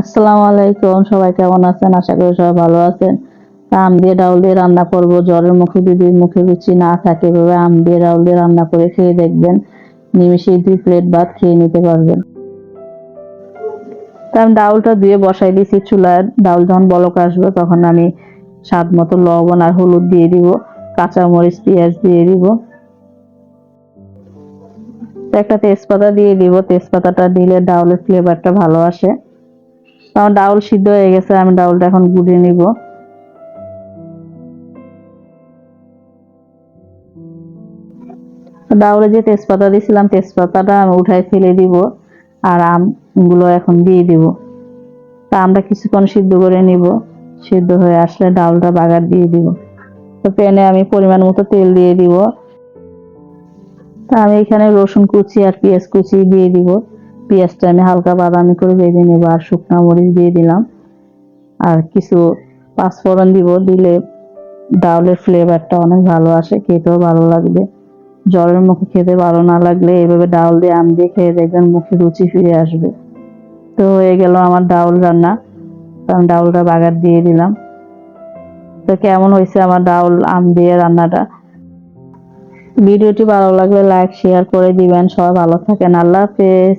আসসালামু আলাইকুম, সবাই কেমন আছেন? আশা করি সবাই ভালো আছেন। আম দিয়ে ডাউল দিয়ে রান্না করব, জ্বরের মুখে যদি মুখে রুচি না থাকে, এভাবে আম দিয়ে ডাউল দিয়ে রান্না করে খেয়ে দেখবেন নিমিশেই দুই প্লেট ভাত খেয়ে নিতে পারবেন। তা আমি ডাউলটা ধুয়ে বসাই দিয়েছি চুলায়। ডাউল যখন বলক আসবে, তখন আমি স্বাদ মতো লবণ আর হলুদ দিয়ে দিব, কাঁচামরিচ, পেঁয়াজ দিয়ে দিব। একটা তেজপাতা দিয়ে দিব। তেজপাতাটা দিলে ডাউলের ফ্লেভারটা ভালো আসে। আমার ডাউল সিদ্ধ হয়ে গেছে, আমি ডাউলটা এখন গুঁড়ে নিব। ডাউলে যে তেজপাতা দিয়েছিলাম তেজপাতাটা আমি উঠাই ফেলে দিব আর আমগুলো এখন দিয়ে দিব। তা আমরা কিছুক্ষণ সিদ্ধ করে নিব, সিদ্ধ হয়ে আসলে ডাউলটা বাগার দিয়ে দিব। তো প্যানে আমি পরিমাণ মতো তেল দিয়ে দিব। তা আমি এখানে রসুন কুচি আর পেঁয়াজ কুচি দিয়ে দিব। পেঁয়াজটা আমি হালকা বাদামি করে ভেজে নেব আর শুকনো মরিচ দিয়ে দিলাম। আর কিছু পাঁচফোড়ন দিব, দিলে ডাউলের ফ্লেভারটা অনেক ভালো আসে, খেতেও ভালো লাগবে। জ্বরের মুখে খেতে ভালো না লাগলে এভাবে ডাউল দিয়ে আম দিয়ে খেয়ে দেখবেন মুখে রুচি ফিরে আসবে। তো হয়ে গেল আমার ডাউল রান্না। আমি ডাউলটা বাগার দিয়ে দিলাম। তো কেমন হয়েছে আমার ডাউল, আম দিয়ে রান্নাটা? ভিডিওটি ভালো লাগলে লাইক শেয়ার করে দিবেন। সবাই ভালো থাকেন। আল্লাহ হাফেজ।